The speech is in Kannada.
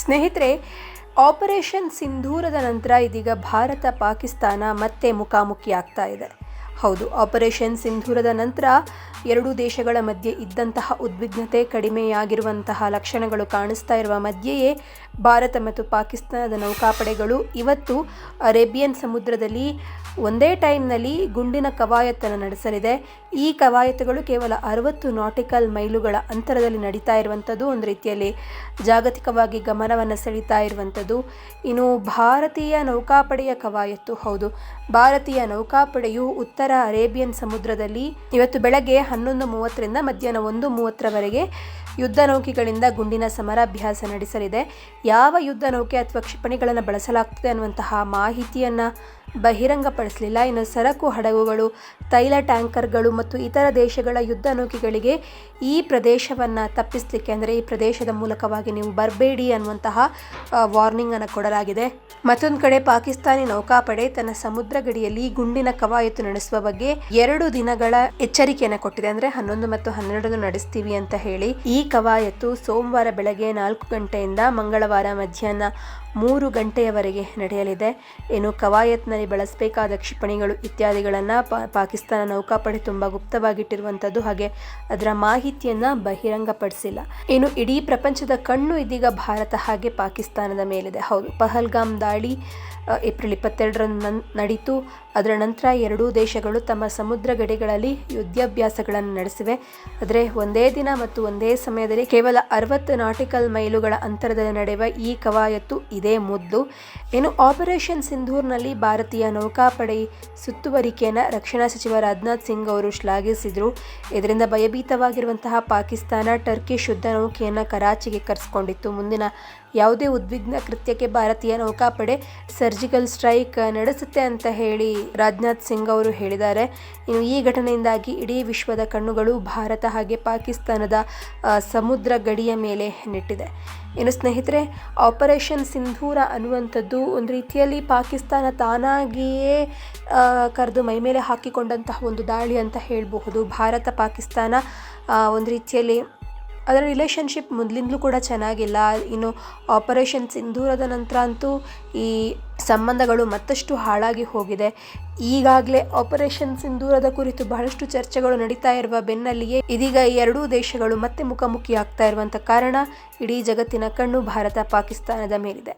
ಸ್ನೇಹಿತರೆ, ಆಪರೇಷನ್ ಸಿಂಧೂರದ ನಂತರ ಇದೀಗ ಭಾರತ ಪಾಕಿಸ್ತಾನ ಮತ್ತೆ ಮುಖಾಮುಖಿ ಆಗ್ತಾ ಇದೆ. ಹೌದು, ಆಪರೇಷನ್ ಸಿಂಧೂರದ ನಂತರ ಎರಡೂ ದೇಶಗಳ ಮಧ್ಯೆ ಇದ್ದಂತಹ ಉದ್ವಿಗ್ನತೆ ಕಡಿಮೆಯಾಗಿರುವಂತಹ ಲಕ್ಷಣಗಳು ಕಾಣಿಸ್ತಾ ಇರುವ ಮಧ್ಯೆಯೇ ಭಾರತ ಮತ್ತು ಪಾಕಿಸ್ತಾನದ ನೌಕಾಪಡೆಗಳು ಇವತ್ತು ಅರೇಬಿಯನ್ ಸಮುದ್ರದಲ್ಲಿ ಒಂದೇ ಟೈಮ್ನಲ್ಲಿ ಗುಂಡಿನ ಕವಾಯತ್ತನ್ನು ನಡೆಸಲಿದೆ. ಈ ಕವಾಯತುಗಳು ಕೇವಲ ಅರವತ್ತು ನಾಟಿಕಲ್ ಮೈಲುಗಳ ಅಂತರದಲ್ಲಿ ನಡೀತಾ ಇರುವಂಥದ್ದು. ಒಂದು ರೀತಿಯಲ್ಲಿ ಜಾಗತಿಕವಾಗಿ ಗಮನವನ್ನು ಸೆಳೀತಾ ಇರುವಂಥದ್ದು. ಇನ್ನು ಭಾರತೀಯ ನೌಕಾಪಡೆಯ ಕವಾಯತ್ತು ಹೌದು. ಭಾರತೀಯ ನೌಕಾಪಡೆಯು ಉತ್ತರ ಅರೇಬಿಯನ್ ಸಮುದ್ರದಲ್ಲಿ ಇವತ್ತು ಬೆಳಗ್ಗೆ ಹನ್ನೊಂದು ಮೂವತ್ತರಿಂದ ಮಧ್ಯಾಹ್ನ ಒಂದು ಮೂವತ್ತರವರೆಗೆ ಯುದ್ಧ ನೌಕೆಗಳಿಂದ ಗುಂಡಿನ ಸಮರಾಭ್ಯಾಸ ನಡೆಸಲಿದೆ. ಯಾವ ಯುದ್ಧ ನೌಕೆ ಅಥವಾ ಕ್ಷಿಪಣಿಗಳನ್ನು ಬಳಸಲಾಗ್ತದೆ ಅನ್ನುವಂತಹ ಮಾಹಿತಿಯನ್ನು ಬಹಿರಂಗಪಡಿಸಲಿಲ್ಲ. ಇನ್ನು ಸರಕು ಹಡಗುಗಳು, ತೈಲ ಟ್ಯಾಂಕರ್ಗಳು ಮತ್ತು ಇತರ ದೇಶಗಳ ಯುದ್ಧ ನೌಕೆಗಳಿಗೆ ಈ ಪ್ರದೇಶವನ್ನು ತಪ್ಪಿಸಲಿಕ್ಕೆ ಅಂದರೆ ಈ ಪ್ರದೇಶದ ಮೂಲಕವಾಗಿ ನೀವು ಬರಬೇಡಿ ಅನ್ನುವಂತಹ ವಾರ್ನಿಂಗನ್ನು ಕೊಡಲಾಗಿದೆ. ಮತ್ತೊಂದು ಕಡೆ ಪಾಕಿಸ್ತಾನಿ ನೌಕಾಪಡೆ ತನ್ನ ಸಮುದ್ರ ಗಡಿಯಲ್ಲಿ ಗುಂಡಿನ ಕವಾಯತು ನಡೆಸುವ ಬಗ್ಗೆ ಎರಡು ದಿನಗಳ ಎಚ್ಚರಿಕೆಯನ್ನು ಕೊಟ್ಟಿದೆ. ಅಂದರೆ ಹನ್ನೊಂದು ಮತ್ತು ಹನ್ನೆರಡನ್ನು ನಡೆಸ್ತೀವಿ ಅಂತ ಹೇಳಿ ಈ ಕವಾಯತು ಸೋಮವಾರ ಬೆಳಗ್ಗೆ ನಾಲ್ಕು ಗಂಟೆಯಿಂದ ಮಂಗಳವಾರ ಮಧ್ಯಾಹ್ನ ಮೂರು ಗಂಟೆಯವರೆಗೆ ನಡೆಯಲಿದೆ. ಏನು ಕವಾಯತ್ನಲ್ಲಿ ಬಳಸಬೇಕಾದ ಕ್ಷಿಪಣಿಗಳು ಇತ್ಯಾದಿಗಳನ್ನು ಪಾಕಿಸ್ತಾನ ನೌಕಾಪಡೆ ತುಂಬ ಗುಪ್ತವಾಗಿಟ್ಟಿರುವಂಥದ್ದು ಹಾಗೆ ಅದರ ಮಾಹಿತಿಯನ್ನು ಬಹಿರಂಗಪಡಿಸಿಲ್ಲ. ಏನು ಇಡೀ ಪ್ರಪಂಚದ ಕಣ್ಣು ಇದೀಗ ಭಾರತ ಹಾಗೆ ಪಾಕಿಸ್ತಾನದ ಮೇಲಿದೆ. ಹೌದು, ಪಹಲ್ಗಾಮ್ ದಾಳಿ ಏಪ್ರಿಲ್ ಇಪ್ಪತ್ತೆರಡರಂದು ನಡೀತು. ಅದರ ನಂತರ ಎರಡೂ ದೇಶಗಳು ತಮ್ಮ ಸಮುದ್ರ ಗಡಿಗಳಲ್ಲಿ ಯುದ್ಧಾಭ್ಯಾಸಗಳನ್ನು ನಡೆಸಿವೆ. ಆದರೆ ಒಂದೇ ದಿನ ಮತ್ತು ಒಂದೇ ಸಮಯದಲ್ಲಿ ಕೇವಲ ಅರವತ್ತು ನಾಟಿಕಲ್ ಮೈಲುಗಳ ಅಂತರದಲ್ಲಿ ನಡೆಯುವ ಈ ಕವಾಯತ್ತು ಇದೇ ಮುದ್ದು. ಇನ್ನು ಆಪರೇಷನ್ ಸಿಂಧೂರ್ನಲ್ಲಿ ಭಾರತೀಯ ನೌಕಾಪಡೆ ಸುತ್ತುವರಿಕೆಯನ್ನು ರಕ್ಷಣಾ ಸಚಿವ ರಾಜನಾಥ್ ಸಿಂಗ್ ಅವರು ಶ್ಲಾಘಿಸಿದರು. ಇದರಿಂದ ಭಯಭೀತವಾಗಿರುವಂತಹ ಪಾಕಿಸ್ತಾನ ಟರ್ಕಿ ಶುದ್ಧ ನೌಕೆಯನ್ನು ಕರಾಚಿಗೆ ಕರೆಸಿಕೊಂಡಿತ್ತು. ಮುಂದಿನ ಯಾವುದೇ ಉದ್ವಿಗ್ನ ಕೃತ್ಯಕ್ಕೆ ಭಾರತೀಯ ನೌಕಾಪಡೆ ಸರ್ಜಿಕಲ್ ಸ್ಟ್ರೈಕ್ ನಡೆಸುತ್ತೆ ಅಂತ ಹೇಳಿ ರಾಜನಾಥ್ ಸಿಂಗ್ ಅವರು ಹೇಳಿದ್ದಾರೆ. ಇನ್ನು ಈ ಘಟನೆಯಿಂದಾಗಿ ಇಡೀ ವಿಶ್ವದ ಕಣ್ಣುಗಳು ಭಾರತ ಹಾಗೆ ಪಾಕಿಸ್ತಾನದ ಸಮುದ್ರ ಗಡಿಯ ಮೇಲೆ ನೆಟ್ಟಿದೆ. ಇನ್ನು ಸ್ನೇಹಿತರೆ, ಆಪರೇಷನ್ ಸಿಂಧೂರ ಅನ್ನುವಂಥದ್ದು ಒಂದು ರೀತಿಯಲ್ಲಿ ಪಾಕಿಸ್ತಾನ ತಾನಾಗಿಯೇ ಕರೆದು ಮೈಮೇಲೆ ಹಾಕಿಕೊಂಡಂತಹ ಒಂದು ದಾಳಿ ಅಂತ ಹೇಳಬಹುದು. ಭಾರತ, ಪಾಕಿಸ್ತಾನ ಒಂದು ರೀತಿಯಲ್ಲಿ ಅದರ ರಿಲೇಷನ್ಶಿಪ್ ಮೊದಲಿಂದಲೂ ಕೂಡ ಚೆನ್ನಾಗಿಲ್ಲ. ಇನ್ನು ಆಪರೇಷನ್ ಸಿಂಧೂರದ ನಂತರ ಅಂತೂ ಈ ಸಂಬಂಧಗಳು ಮತ್ತಷ್ಟು ಹಾಳಾಗಿ ಹೋಗಿದೆ. ಈಗಾಗಲೇ ಆಪರೇಷನ್ ಸಿಂಧೂರದ ಕುರಿತು ಬಹಳಷ್ಟು ಚರ್ಚೆಗಳು ನಡೀತಾ ಇರುವ ಬೆನ್ನಲ್ಲಿಯೇ ಇದೀಗ ಈ ಎರಡೂ ದೇಶಗಳು ಮತ್ತೆ ಮುಖಾಮುಖಿ ಆಗ್ತಾ ಇರುವಂಥ ಕಾರಣ ಇಡೀ ಜಗತ್ತಿನ ಕಣ್ಣು ಭಾರತ ಪಾಕಿಸ್ತಾನದ ಮೇಲಿದೆ.